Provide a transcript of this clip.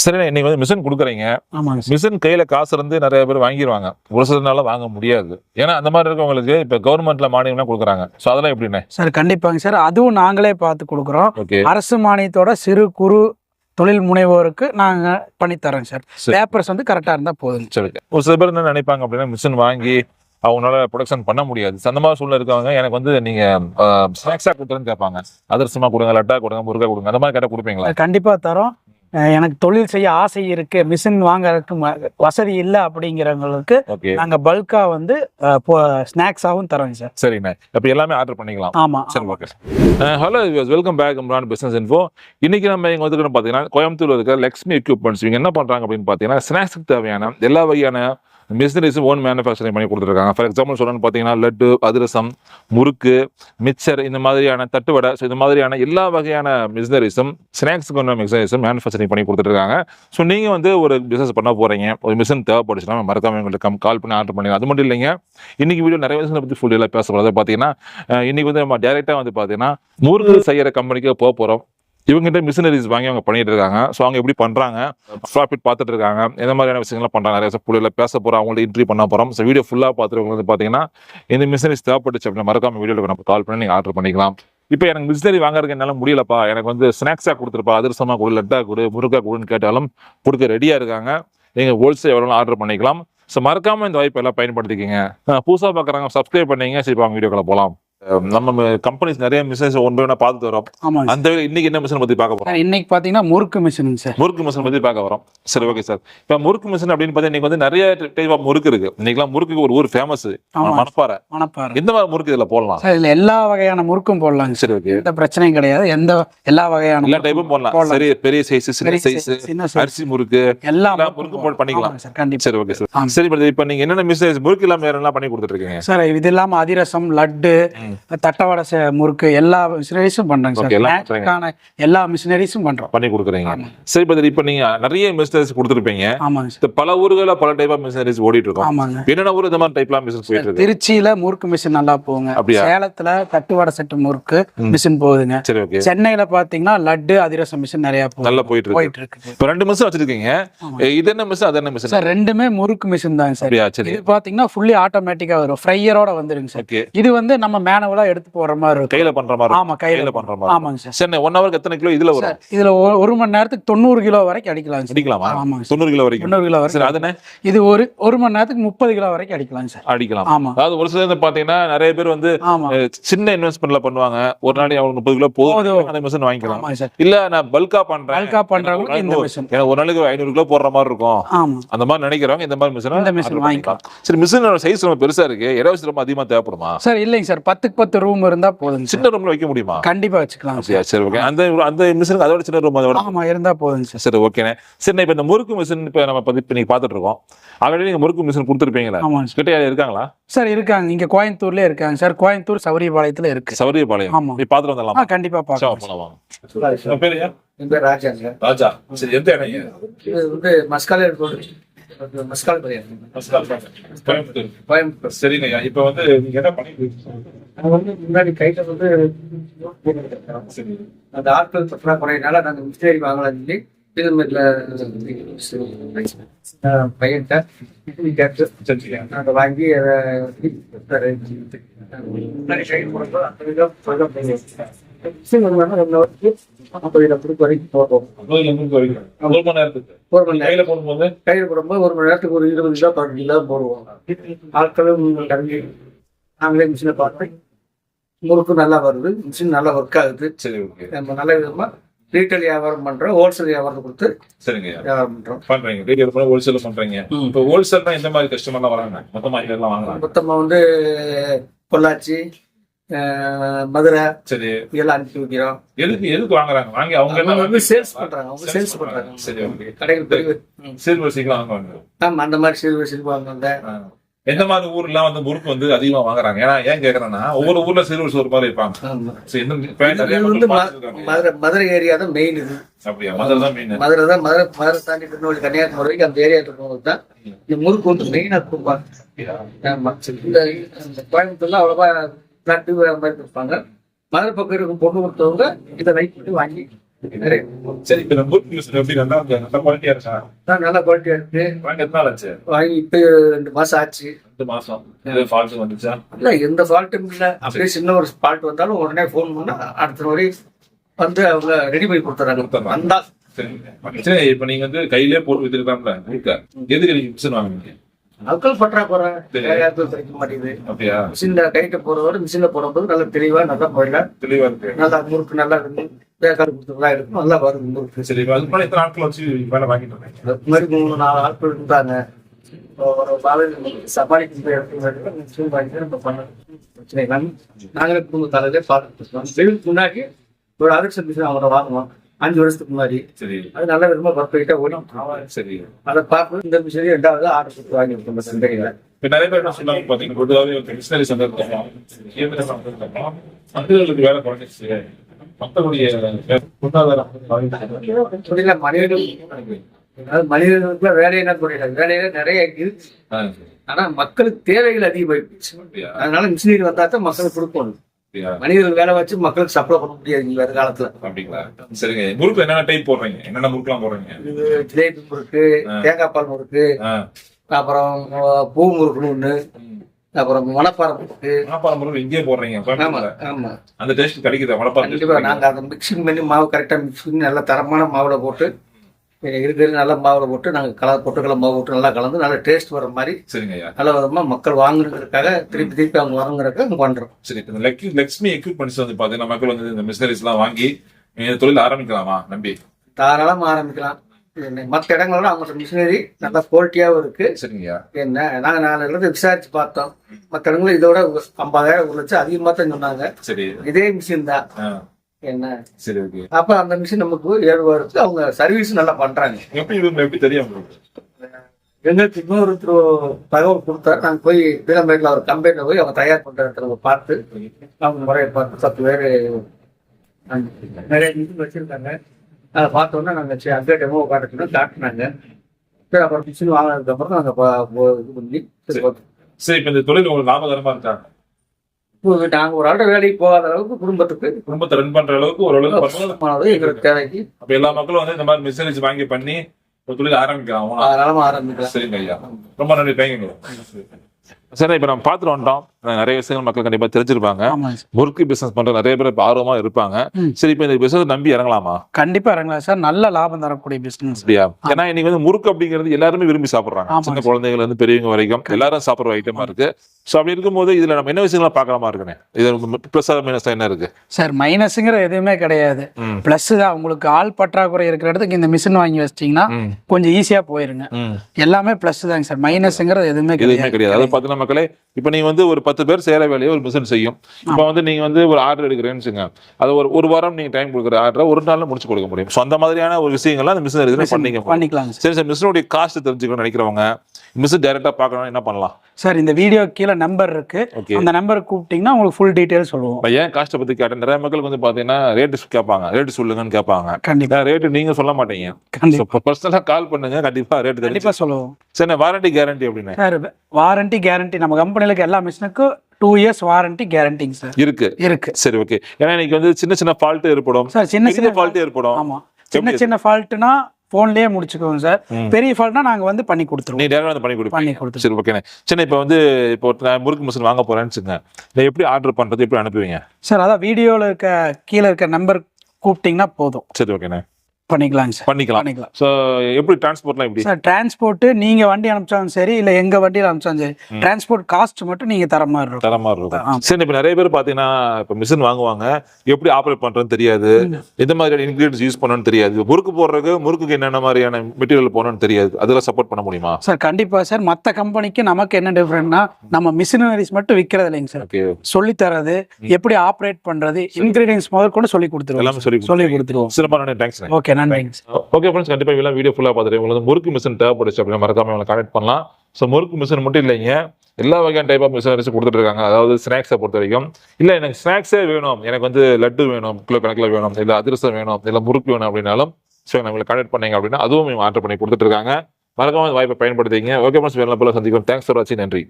சரி இன்னைக்கு வந்து மிஷின் கொடுக்குறீங்க. மிஷின் கையில காசு இருந்து நிறைய பேர் வாங்கிடுவாங்க ஒரு சிலர்னால வாங்க முடியாது. ஏன்னா அந்த மாதிரி இருக்கவங்களுக்கு இப்ப கவர்மெண்ட்ல மானியம்லாம் கொடுக்குறாங்க. ஸோ அதெல்லாம் எப்படிண்ணே? சார் கண்டிப்பாங்க சார். அதுவும் நாங்களே பார்த்து கொடுக்குறோம். அரசு மானியத்தோட சிறு குறு தொழில் முனைவோருக்கு நாங்க பண்ணி தரோங்க சார். பேப்பர்ஸ் வந்து கரெக்டா இருந்தா போதுங்க. சரி ஒரு சில பேர் என்ன நினைப்பாங்க அப்படின்னா மிஷின் வாங்கி அவங்களால ப்ரொடக்ஷன் பண்ண முடியாது. அந்த மாதிரி சூழ்நிலை இருக்கவங்க எனக்கு வந்து நீங்க ஸ்நாக்ஸா கொடுத்துருன்னு கேட்பாங்க. அதிரசமா கொடுங்க லட்டா கொடுங்க முருகா கொடுங்க அந்த மாதிரி கேட்டா கொடுப்பீங்களா? கண்டிப்பா தரோம். எனக்கு தொழில் செய்ய ஆசை இருக்கு மிஷின் வாங்குறதுக்கு வசதி இல்லை அப்படிங்கிறவங்களுக்கு நாங்க பல்கா வந்து ஸ்நாக்ஸாகவும் தரோங்க சார் சரிண்ணே அப்ப எல்லாமே ஆர்டர் பண்ணிக்கலாம். ஆமா சரி okay hello welcome back Imran business info இன்னைக்கு நம்ம இங்க வந்துருக்கோம் பார்த்தீங்கன்னா கோயம்புத்தூர்ல இருக்க லக்ஷ்மி எக்யூப்மெண்ட்ஸ் இவங்க என்ன பண்றாங்க அப்படின்னு பார்த்தீங்கன்னா ஸ்நாக்ஸுக்கு தேவையான எல்லா வகையான மிஷினரிஸ் ஓன் மேனுஃபேக்சரிங் பண்ணி கொடுத்துருக்காங்க. ஃபார் எக்ஸாம்பிள் சொல்லணும்னு பார்த்தீங்கன்னா லட்டு அதிரசம் முறுக்கு மிக்சர் இந்த மாதிரியான தட்டுவடை ஸோ இந்த மாதிரியான எல்லா வகையான மிஷினரிஸும் ஸ்நாக்ஸுக்கு ஒன்று மிஷினரிஸும் மேனுஃபேக்சரிங் பண்ணி கொடுத்துருக்காங்க. ஸோ நீங்கள் வந்து ஒரு பிஸ்னஸ் பண்ண போகிறீங்க ஒரு மிஷின் தேவைப்படுச்சுன்னா மறக்காம எங்களுக்கு கம் கால் பண்ணி ஆர்டர் பண்ணி அது மட்டும் இல்லைங்க இன்றைக்கி வீடியோ நிறைய விஷயங்களை பற்றி ஃபுல் எல்லாம் பேச போகிறது பார்த்தீங்கன்னா இன்றைக்கி வந்து நம்ம டேரெக்டாக வந்து பார்த்தீங்கன்னா முருகு செய்கிற கம்பெனிக்கு போக போகிறோம் இவங்ககிட்ட மிஷினரிஸ் வாங்கி அவங்க பண்ணிட்டு இருக்காங்க. ஸோ அவங்க எப்படி பண்ணுறாங்க ப்ராஃபிட் பார்த்துட்டு இருக்காங்க. எந்த மாதிரியான விஷயங்கள்லாம் பண்ணுறாங்க நிறைய புள்ளியில் பேச போகிறோம் அவங்கள்ட்ட இன்ட்ரி பண்ண போகிறோம் ஸோ வீடியோ ஃபுல்லாக பார்த்துருக்கவங்க வந்து பார்த்தீங்கன்னா இந்த மிஷினரிஸ் தேவைப்பட்டுச்சு அப்படின்னா மறக்காம வீடியோவில் நம்ம கால் பண்ணி நீங்கள் ஆர்டர் பண்ணிக்கலாம். இப்போ எனக்கு மிஷினரி வாங்குறதுக்கு என்னால முடியலப்பா. எனக்கு வந்து ஸ்நாக்ஸாக கொடுத்துருப்பா. அதிரசமாக கொடு லட்டா கொடு முருகா கொடுன்னு கேட்டாலும் கொடுக்க ரெடியாக இருக்காங்க. நீங்கள் ஹோல்சேல் எவ்வளோ ஆர்டர் பண்ணிக்கலாம். ஸோ மறக்காமல் இந்த வாய்ப்பை எல்லாம் பயன்படுத்திக்கிங்க. புதுசாக பார்க்குறாங்க சப்ஸ்கிரைப் பண்ணீங்க. சரி இப்போ அவங்க வீடியோக்குள்ள போகலாம் நம்ம கம்பெனிஸ் நிறைய மிஷினஸ் ஒன் பை ஒன்றா பார்த்துட்டு வரோம் ஆமாங்க அந்த இன்னைக்கு என்ன மிஷின் பற்றி பார்க்க போறோம்? இன்னைக்கு பாத்தீங்கன்னா முறுக்கு மிஷினுங்க சார். முறுக்கு மிஷின் பத்தி பார்க்க வரோம் சரி ஓகே சார் இப்போ முறுக்கு மிஷின் அப்படின்னு பார்த்தா இன்னைக்கு வந்து நிறைய டைப் ஆஃப் முறுக்கு இருக்கு. இன்னைக்கெல்லாம் முறுக்கு ஒரு ஊர் ஃபேமஸ். மணப்பாறை. மணப்பாறை. எந்த மாதிரி முறுக்கு இதுல போடலாம்? சார் இதுல எல்லா வகையான முறுக்கும் போடலாங்க சார். ஓகே எந்த பிரச்சனையும் கிடையாது. எந்த எல்லா வகையான எல்லா டைப்பும் போடலாம். போடலாம். சரி பெரிய சைஸ் சின்ன சைஸ். அரிசி முறுக்கு எல்லா முறுக்கும் போட்டு பண்ணிக்கலாம். சார் கண்டிப்பா. சரி ஓகே சார். சரி இப்போ நீங்க என்னென்ன மிஷின் முறுக்கு இல்லாம வேற எல்லாம் பண்ணி கொடுத்துட்டு இருக்கீங்க? சார் இது இல்லாம அதிரசம் லட்டு. தட்டவடை முறுக்கு எல்லா மிஷினரிஸும் பண்றோங்க சார். எல்லா மிஷினரிஸும் பண்றோம். பண்ணி கொடுக்குறீங்க. சரி பிரதர் இப்போ நீங்க நிறைய மிஷினரிஸ் கொடுத்துருப்பீங்க. ஆமாங்க சார். பல ஊர்களில் பல டைப் ஆஃப் மிஷினரிஸ் ஓடிட்டு இருக்கோம் ஆமாங்க. என்னென்ன ஊர் இந்த மாதிரி டைப்லாம் மிஷின் போயிட்டு இருக்கு திருச்சியில முறுக்கு மிஷின் நல்லா போகுங்க? சேலத்துல தட்டுவடை செட்டு முறுக்கு. மிஷின் போகுதுங்க. சரி ஓகே. சென்னையில பாத்தீங்கன்னா லட்டு அதிரசம் மிஷின் நிறைய நல்லா போயிட்டு இருக்கு போயிட்டு இருக்கு இப்போ ரெண்டு மிஷின் வச்சிருக்கீங்க. இது என்ன மிஷின் அது என்ன மிஷின் சார் ரெண்டுமே முறுக்கு மிஷின் தாங்க சார். இது பாத்தீங்கன்னா ஃபுல்லி ஆட்டோமேட்டிக்கா வரும். ஃப்ரையரோட வந்துருங்க சார். இது வந்து நம்ம மேனுவலா எடுத்து போடுற மாதிரி இருக்கும். கையில பண்ற மாதிரி ஆமா கையில பண்ற மாதிரி ஆமாங்க சார். சரி ஒன் ஹவருக்கு எத்தனை கிலோ இதுல வரும்? இதுல ஒரு- மணி நேரத்துக்கு தொண்ணூறு கிலோ வரைக்கும் அடிக்கலாம் சார். அடிக்கலாமா? சார். தொண்ணூறு கிலோ வரைக்கும். தொண்ணூறு கிலோ வரைக்கும் அது என்ன? இது ஒரு ஒரு மணி நேரத்துக்கு முப்பது கிலோ வரைக்கும் அடிக்கலாம் சார். அடிக்கலாம். ஆமா. அதாவது ஒரு சிலர் வந்து பாத்தீங்கன்னா நிறைய பேர் வந்து ஆமா. சின்ன இன்வெஸ்ட்மெண்ட்ல பண்ணுவாங்க. ஒரு நாளைக்கு அவங்க முப்பது கிலோ போதும். அந்த மிஷின் வாங்கிக்கலாம். இல்ல நான் பல்கா பண்றேன். பல்கா பண்றவங்களுக்கு இந்த மிஷின் ஒரு நாளைக்கு ஐநூறு கிலோ போடுற மாதிரி இருக்கும். ஆமா. அந்த மாதிரி நினைக்கிறவங்க இந்த மாதிரி மிஷின் இந்த machine வாங்கிக்கலாம். சரி மிஷினோட சைஸ் ரொம்ப பெருசா இருக்கு. இடம் ரொம்ப அதிகமா தேவைப்படுமா? சார் இல்லைங்க சார். பத்துக்கு பத்து ரூம் இருந்தா சார் சின்ன ரூம்ல வைக்க முடியுமா? கண்டிப்பா வச்சுக்கலாம் சார் ஓகே அந்த அந்த மிஷினுக்கு அதோட சின்ன ரூம் அதோட ஆமா இருந்தா போதுங்க சார் சரி ஓகேண்ணே சரி இப்போ இந்த முறுக்கு மிஷின் இப்போ நம்ம இப்போ நீங்கள் பார்த்துட்டு இருக்கோம். ஆல்ரெடி நீங்கள் முறுக்கு மிஷின் கொடுத்துருப்பீங்களா சார் கிட்ட இருக்காங்களா? சார் இருக்காங்க. இங்க கோயம்புத்தூர்ல இருக்காங்க சார் கோயம்புத்தூர் சௌரியபாளையத்துல இருக்கு. சௌரியபாளையம் ஆமா. போய் பார்த்துட்டு ஆ வந்துடலாமா கண்டிப்பா உங்க பேரு ஐயா? என் பேர் ராஜாங்க ராஜா. சரி எந்த இடம் வந்து மஸ்காலே கோயம்புத்தூர். கோயம்புத்தூர். சரிங்க ஐயா. இப்போ வந்து நீங்க என்ன பண்ணிட்டு? நாங்கள் வந்து முன்னாடி கையில் வந்து அந்த ஆட்கள் பற்றாக்குறையினால நாங்கள் மிஸ்டேரி வாங்கலாம் சொல்லி பையன்கிட்ட கேட்டு வாங்கி அதை கொடுக்க வரைக்கும் வரைக்கும். ஒரு மணி நேரத்துக்கு ஒரு மணி நேரம். கையில போடும்போது? கையில் போடும்போது ஒரு மணி நேரத்துக்கு ஒரு இருபது கிலோ பதினஞ்சு கிலோ போடுவோம். ஆட்களும் நாங்களே மிஷினை பார்த்து முறுக்கு நல்லா வருது. மிஷின் நல்லா ஒர்க் ஆகுது. சரி ஓகே நம்ம நல்ல விதமா ரீட்டைல் வியாபாரம் பண்றோம் ஹோல்சேல் வியாபாரத்தை கொடுத்து சரிங்க. வியாபாரம் பண்றோம். பண்றீங்க. ரீட்டைல் பண்ண ஹோல்சேல் பண்றீங்க. இப்போ ஹோல்சேல்னா எந்த மாதிரி கஸ்டமர்லாம் வராங்க? மொத்தமா இதெல்லாம் வாங்குறாங்க? மொத்தமா வந்து பொள்ளாச்சி மதுரை சரி. இதெல்லாம் அனுப்பி வைக்கிறோம். எதுக்கு எதுக்கு வாங்குறாங்க? வாங்கி அவங்க என்ன வந்து சேல்ஸ் பண்றாங்க. அவங்க சேல்ஸ் பண்றாங்க. சரி ஓகே கடைகள் பெரிய சீக்கிரம் வாங்குவாங்க. ஆமா அந்த மாதிரி அந்த ஆ. எந்த மாதிரி ஊர்லாம் வந்து முறுக்கு வந்து அதிகமா வாங்குறாங்க? ஏன்னா ஏன் கேக்குறேன்னா ஒவ்வொரு ஊர்ல சிறுவர் ஒரு மாதிரி பார்த்திருக்காங்க. மதுரை மதுரை ஏரியா தான் மெயின் இது. அப்படியா? மதுரை தான் மெயின் மதுரை தான் மதுரை மதுரை தாண்டி திருநெல்வேலி கன்னியாகுமரி வரைக்கும் அந்த ஏரியா இருக்கவங்க தான். இந்த முறுக்கு வந்து மெயினா கொடுப்பாங்க. ஆமா. இந்த கோயம்புத்தூர்ல அவ்வளவா நட்டு மாதிரி கொடுப்பாங்க. மதுரை பக்கம் இருக்கும் பொண்ணு கொடுத்தவங்க இதை லைட் பண்ணி வாங்கி சரி இப்ப எப்படி? நல்லா குவாலிட்டியா இருக்கா? நல்ல குவாலிட்டியா இருக்கு. வாங்க எத்தனை ஆச்சு. வாங்கி இப்போ ரெண்டு மாசம் ஆச்சு. ரெண்டு மாசம். இது ஃபால்ஸ் வந்துச்சா? இல்ல எந்த ஃபால்ட்டும் இல்ல. அப்படியே சின்ன ஒரு ஃபால்ட் வந்தாலும் உடனே ஃபோன் பண்ணா அடுத்த முறை வந்து அவங்க ரெடி பண்ணி கொடுத்துறாங்க. வந்தா. சரி. இப்ப நீங்க வந்து கையிலே போட்டு வச்சிருக்கலாம்ல முறுக்க எதுக்கு நீங்க மிஷின் வாங்குனீங்க? ஆட்கள் பற்றாக்குறை ஆட்கள் கிடைக்க மாட்டேங்குது. அப்படியா? மிஷின்ல கைட்ட போறதோட மிஷின்ல போடும்போது நல்லா தெளிவா நல்லா போயிடல தெளிவா இருக்கு. நல்லா முறுக்கு நல்லா இருந்து வேக்காடு கொடுத்துலாம் இருக்கும் நல்லா வரும் முறுக்கு. சரி அதுக்கு முன்னாடி எத்தனை நாட்கள் வச்சு வேலை வாங்கிட்டு இருந்தீங்க அதுக்கு மாதிரி மூணு நாலு ஆட்கள் இருந்தாங்க. நாங்களே குடும்ப பார்த்துட்டு வெயிலுக்கு முன்னாடி ஒரு அதிர்ஷ்ட மிஷின் அவரை வாங்குவோம் அஞ்சு வருஷத்துக்கு முன்னாடி. சரி. அது நல்ல விதமா பர்ஃபெக்டா ஓடி சரி. அதை பார்த்து இந்த மிஷினே ரெண்டாவது ஆர்டர் கொடுத்து வாங்கி இருக்கோம் சந்தையில. இப்ப நிறைய பேர் என்ன சொல்றாங்க பாத்தீங்கன்னா பொதுவாகவே மிஷினரி இருக்கோம் இயந்திர மனிதர்களுக்கு வேலை குறைஞ்சிச்சு மக்களுடைய பொருளாதாரம் வந்து பாதிக்கப்பட்டது. தொழில மனிதர்கள் அதாவது மனிதர்களுக்குள்ள வேலை என்ன தொழில வேலையில நிறைய இருக்கு. ஆனா மக்களுக்கு தேவைகள் அதிகமாயிடுச்சு? அதனால மிஷினரி வந்தா தான் மக்களுக்கு கொடுக்கணும்? மனிதர்கள் வேலை வச்சு மக்களுக்கு சப்ளை பண்ண முடியாது இந்த வேறு காலத்துல. அப்படிங்களா? சரிங்க. முறுக்கு என்னென்ன டைப் போடுறீங்க? என்னென்ன முறுக்குலாம் போடுறீங்க? இது ஜிலேபி முறுக்கு தேங்காய் பால் முறுக்கு அப்புறம் பூ முறுக்குன்னு ஒண்ணு. அப்புறம் மணப்பாறை முறுக்கு. மணப்பாறை முறுக்கு இங்கேயே போடுறீங்க ஆமா. ஆமா. அந்த டேஸ்ட் கிடைக்குதா? மணப்பாறை? நாங்க அதை மிக்சிங் பண்ணி மாவு கரெக்டா மிக்ஸ் பண்ணி நல்ல தரமான மாவுல போட்டு இருக்கிற நல்ல மாவுல போட்டு நாங்க கலர் பொட்டுக்கடலை மாவு போட்டு நல்லா கலந்து நல்ல டேஸ்ட் வர மாதிரி சரிங்க ஐயா. நல்ல விதமா மக்கள் வாங்குறதுக்காக திருப்பி திருப்பி அவங்க வாங்குறதுக்காக பண்றோம் சரி இப்ப இந்த லெக் லெக்ஸ்மி எக்யூப்மெண்ட்ஸ் வந்து பாத்தீங்கன்னா மக்கள் வந்து இந்த மிஷினரிஸ் எல்லாம் வாங்கி இந்த தொழில் ஆரம்பிக்கலாமா நம்பி? தாராளமா ஆரம்பிக்கலாம். என்ன, மத்த இடங்களோட அவங்க மிஷினரி நல்ல குவாலிட்டியாவும் இருக்கு. சரிங்க ஐயா. என்ன நாங்க நாலு இடத்துல விசாரிச்சு பார்த்தோம். மத்த இடங்களும் இதோட ஐம்பதாயிரம் ஒரு லட்சம் அதிகமா தான் சொன்னாங்க. சரி. இதே மிஷின் தான். ஆ, என்ன? சரி ஓகே. அப்ப அந்த மிஷின் நமக்கு ஏழு வருது. அவங்க சர்வீஸ் நல்லா பண்றாங்க. எப்படி இவங்க எப்படி தெரியும்? எங்களுக்கு இன்னொருத்தர் தகவல் கொடுத்தாரு. நாங்க போய் பீலம்பேட்டில் ஒரு கம்பெனியில் போய் அவங்க தயார் பண்ற இடத்துல பார்த்து அவங்க முறையை பார்த்து பத்து பேர் நிறைய மிஷின் வச்சிருக்காங்க. அதை பார்த்தோன்னே நாங்கள் சரி அந்த டெமோ காட்டுறோம் காட்டினாங்க. சரி அப்புறம் மிஷின் வாங்கினதுக்கு அப்புறம் நாங்கள் இது பண்ணி சரி இப்ப இந்த தொழில் உங்களுக்கு லாபகரமா இருக்கா? நாங்கள் ஒரு ஆள்கிட்ட வேலைக்கு போகாத அளவுக்கு குடும்பத்துக்கு குடும்பத்தை ரன் பண்ற அளவுக்கு ஓரளவுக்கு எங்களுக்கு தேவைக்கு. அப்ப எல்லா மக்களும் வந்து இந்த மாதிரி மிஷினரிஸ் வாங்கி பண்ணி ஒரு தொழில் ஆரம்பிக்கலாம். ஆரம்பிக்கலாம் சரிங்க ஐயா. ரொம்ப நன்றி. தேங்க்யூ சரி இப்ப நம்ம பார்த்துட்டு வந்துட்டோம். நிறைய விஷயங்கள் மக்கள் கண்டிப்பா தெரிஞ்சிருப்பாங்க. முறுக்கு பிசினஸ் பண்ற நிறைய பேர் இப்ப ஆர்வமா இருப்பாங்க. சரி இப்ப இந்த பிசினஸ் நம்பி இறங்கலாமா? கண்டிப்பா இறங்கலாம் சார். நல்ல லாபம் தரக்கூடிய அப்படியா? ஏன்னா இன்னைக்கு வந்து முறுக்கு அப்படிங்கிறது எல்லாருமே விரும்பி சாப்பிடுறாங்க. சின்ன குழந்தைகள் இருந்து பெரியவங்க வரைக்கும் எல்லாரும் சாப்பிடுற ஐட்டமா இருக்கு. சோ அப்படி இருக்கும்போது இதுல நம்ம என்ன விஷயங்களை பார்க்கலாமா இருக்குன்னு இது பிளஸ் மைனஸ் என்ன இருக்கு? சார் மைனஸுங்கிற எதுவுமே கிடையாது. பிளஸ் தான் உங்களுக்கு ஆள் பற்றாக்குறை இருக்கிற இடத்துக்கு இந்த மிஷின் வாங்கி வச்சிட்டிங்கன்னா. கொஞ்சம் ஈஸியா போயிருங்க. எல்லாமே பிளஸ் தாங்க சார். மைனஸ்ங்கிறது எதுவுமே கிடையாது. அது பார்த்தீங்கன்னா மக்களே இப்போ நீங்க வந்து ஒரு பத்து பேர் செய்யற வேலையை ஒரு மிஷின் செய்யும். இப்போ வந்து நீங்க வந்து ஒரு ஆர்டர் எடுக்கிறேன்னு அது ஒரு ஒரு வாரம் நீங்க டைம் கொடுக்குற ஆர்டரை ஒரு நாள்ல முடிச்சு கொடுக்க முடியும். ஸோ அந்த மாதிரியான ஒரு விஷயங்கள்லாம் அந்த மிஷின் எடுத்து பண்ணிக்க முடியும். பண்ணிக்கலாங்க சார் சரி சார் மிஷினுடைய காஸ்ட் தெரிஞ்சுக்கணும்னு நினைக்கிறவங்க மிஷின் டைரக்டா பார்க்கணும் என்ன பண்ணலாம்? சார் இந்த வீடியோ கீழே நம்பர் இருக்கு. அந்த நம்பருக்கு கூப்பிட்டீங்கன்னா உங்களுக்கு ஃபுல் டீடைல் சொல்லுவோம். ஏன் காஸ்ட்டை பத்தி கேட்டேன்? நிறைய மக்களுக்கு வந்து பாத்தீங்கன்னா ரேட்டு கேட்பாங்க. ரேட்டு சொல்லுங்கன்னு கேட்பாங்க. கண்டிப்பா. ரேட்டு நீங்க சொல்ல மாட்டீங்க? கண்டிப்பா. பர்சனலா கால் பண்ணுங்க. கண்டிப்பா ரேட் தெரிஞ்சு கண்டிப்பா சொல்லுவோம். சரி வாரண்டி கேரண்டி அப்படின்னு சார் வாரண்டி கேரண்டி நம்ம இருக்க எல்லா மிஷினுக்கும் டூ இயர்ஸ் வாரண்டி கேரண்டிங்க சார். இருக்கு. இருக்கு. சரி ஓகே ஏன்னா இன்னைக்கு வந்து சின்ன சின்ன ஃபால்ட் ஏற்படும். சார் சின்ன சின்ன சின்ன ஃபால்ட் ஏற்படும். ஆமா. சின்ன சின்ன ஃபால்ட்னா போன்லயே முடிச்சுக்கோங்க சார். பெரிய ஃபால்ட்னா நாங்க வந்து பண்ணி கொடுத்துருவோம். நீ டேரக்டா வந்து பண்ணி கொடுப்பீங்க. பண்ணி கொடுத்துருவோம். சரி ஓகேண்ணே சரி இப்போ வந்து இப்போ நான் முறுக்கு மிஷின் வாங்க போறேன்னு வச்சுங்க இதை எப்படி ஆர்டர் பண்றது எப்படி அனுப்புவீங்க? சார் அதான் வீடியோல இருக்க கீழே இருக்க நம்பர் கூப்பிட்டீங்கன்னா போதும். சரி ஓகேண்ணே பண்ணிக்கலாங்க சார். பண்ணிக்கலாம். பண்ணிக்கலாம். ஸோ எப்படி டிரான்ஸ்போர்ட்லாம் எப்படி? சார் டிரான்ஸ்போர்ட் நீங்க வண்டி அனுப்பிச்சாலும் சரி இல்ல எங்க வண்டியில அனுப்பிச்சாலும் சரி டிரான்ஸ்போர்ட் காஸ்ட் மட்டும் நீங்க தர மாதிரி இருக்கும். தர மாதிரி இருக்கும். சரி இப்போ நிறைய பேர் பார்த்தீங்கன்னா இப்போ மிஷின் வாங்குவாங்க. எப்படி ஆப்ரேட் பண்றதுன்னு தெரியாது. எந்த மாதிரியான இன்கிரீடியன்ஸ் யூஸ் பண்ணணும்னு தெரியாது. முறுக்கு போடுறதுக்கு முறுக்குக்கு என்னென்ன மாதிரியான மெட்டீரியல் போடணும்னு தெரியாது. அதெல்லாம் சப்போர்ட் பண்ண முடியுமா? சார் கண்டிப்பா சார். மத்த கம்பெனிக்கு நமக்கு என்ன டிஃபரெண்ட்னா நம்ம மிஷினரிஸ் மட்டும் விக்கிறது இல்லைங்க சார். சொல்லி தரது எப்படி ஆப்ரேட் பண்றது இன்கிரீடியன்ஸ் முதல் கூட சொல்லி கொடுத்துருவோம் எல்லாமே சொல்லி சொல்லி கொடுத்துருவோம். சிறப்பான தேங்க்ஸ் ஓகே நன்றிங்க சார். ஓகே ஃப்ரெண்ட்ஸ் கண்டிப்பாக வீடியோ ஃபுல்லாக பார்த்துட்டு உங்களுக்கு முறுக்கு மிஷின் தேவைப்படுச்சு அப்படின்னா மறக்காம இவங்களை கான்டெக்ட் பண்ணலாம். ஸோ முறுக்கு மிஷின் மட்டும் இல்லைங்க. எல்லா வகையான டைப் ஆஃப் மிஷினரிஸ் கொடுத்துட்டு இருக்காங்க. அதாவது ஸ்நாக்ஸை பொறுத்த வரைக்கும். இல்லை எனக்கு ஸ்நாக்ஸே வேணும். எனக்கு வந்து லட்டு வேணும் கிலோ கணக்கில் வேணும். இல்லை அதிரசம் வேணும் இல்லை முறுக்கு வேணும் அப்படின்னாலும் ஸோ நம்மளை கான்டெக்ட் பண்ணீங்க அப்படின்னா அதுவும் ஆர்டர் பண்ணி கொடுத்துட்டு இருக்காங்க. மறக்காம வாய்ப்பை பயன்படுத்திங்க ஓகே ஃப்ரெண்ட்ஸ் வேலை போல சந்திக்கும் தேங்க்ஸ் ஃபார் வாட்சிங் நன்றி.